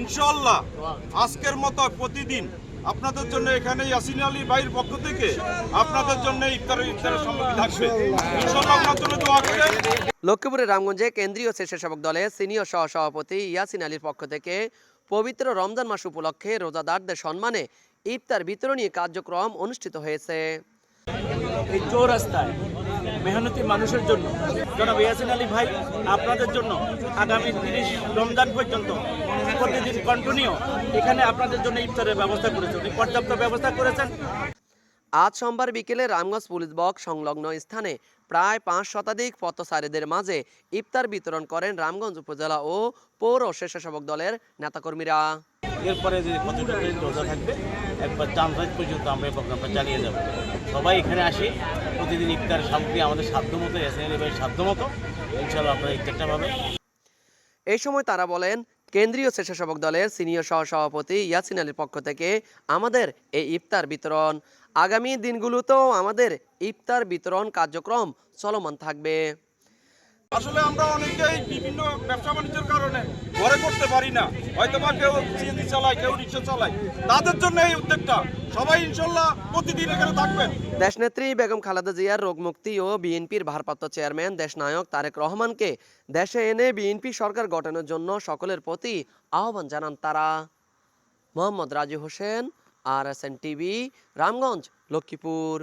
ইনশাল্লাহ আজকের মতো প্রতিদিন আপনাদের জন্য এখানে ইয়াসিন আলী ভাইয়ের পক্ষ থেকে। আপনাদের জন্য ইফতারের ইফতারের সামগ্রী থাকবে। ইনশাল্লাহ আপনার জন্য দোয়া করে লক্ষ্মীপুরের রামগঞ্জে কেন্দ্রীয় স্বেচ্ছাসেবক দলের সিনিয়র সহ সভাপতি ইয়াসিন আলীর পক্ষ থেকে পবিত্র রমজান মাস উপলক্ষে রোজাদারদের সম্মানে ইফতার বিতরণী কার্যক্রম অনুষ্ঠিত হয়েছে। এই চৌরাস্তায় মেহনতি মানুষের জন্য। জনাব ইয়াসিন আলী ভাই, আপনাদের জন্য আগামী তিরিশ রমজান পর্যন্ত প্রতিদিন কন্টিনিউ এখানে আপনাদের জন্য ইফতারের ব্যবস্থা করেছেন উনি পর্যাপ্ত ব্যবস্থা করেছেন। আজ সোমবার বিকেলে রামগঞ্জ পুলিশ বক্স সংলগ্ন স্থানে প্রায় পাঁচ শতাধিক পথচারীদের মাঝে ইফতার বিতরণ করেন রামগঞ্জ উপজেলা ও পৌর স্বেচ্ছাসেবক দলের নেতাকর্মীরা। এরপরে যে কতটা রোজা থাকবে একবার চান্দাজ পর্যন্ত আমরা এই প্রোগ্রামটা চালিয়ে যাব। সবাই এখানে আসি প্রতিদিন ইফতার সামগ্রী আমাদের সাধ্য মতো ইয়াসিন আলী ভাইয়ের সাধ্য মতো ইনশাল্লাহ আপনারা ইফতারটা পাবেন। এই সময় তারা বলেন কেন্দ্রীয় স্বেচ্ছাসেবক দলের সিনিয়র সহসভাপতি ইয়াসিন আলীর পক্ষ থেকে আমাদের এই ইফতার বিতরণ। আগামী দিনগুলোতেও আমাদের ইফতার বিতরণ কার্যক্রম চলমান থাকবে। আসলে আমরা অনেকেই বিভিন্ন ব্যবসা বাণিজ্যের কারণে ঘরে করতে পারি না। হয়তো বা কেউ সিএনজি চালায়, কেউ রিক্সা চালায়। তাদের জন্য এই উদ্যোগটা। সবাই ইনশাল্লাহ প্রতিদিন এখানে থাকবেন। দেশনেত্রী বেগম খালেদা জিয়ার রোগমুক্তি ও বিএনপির ভারপ্রাপ্ত চেয়ারম্যান দেশনায়ক তারেক রহমানকে দেশে এনে বিএনপি সরকার গঠনের জন্য সকলের প্রতি আহ্বান জানান তারা। Mohammad Raju Hossain, R S N TV, Ramganj, Lakshmipur.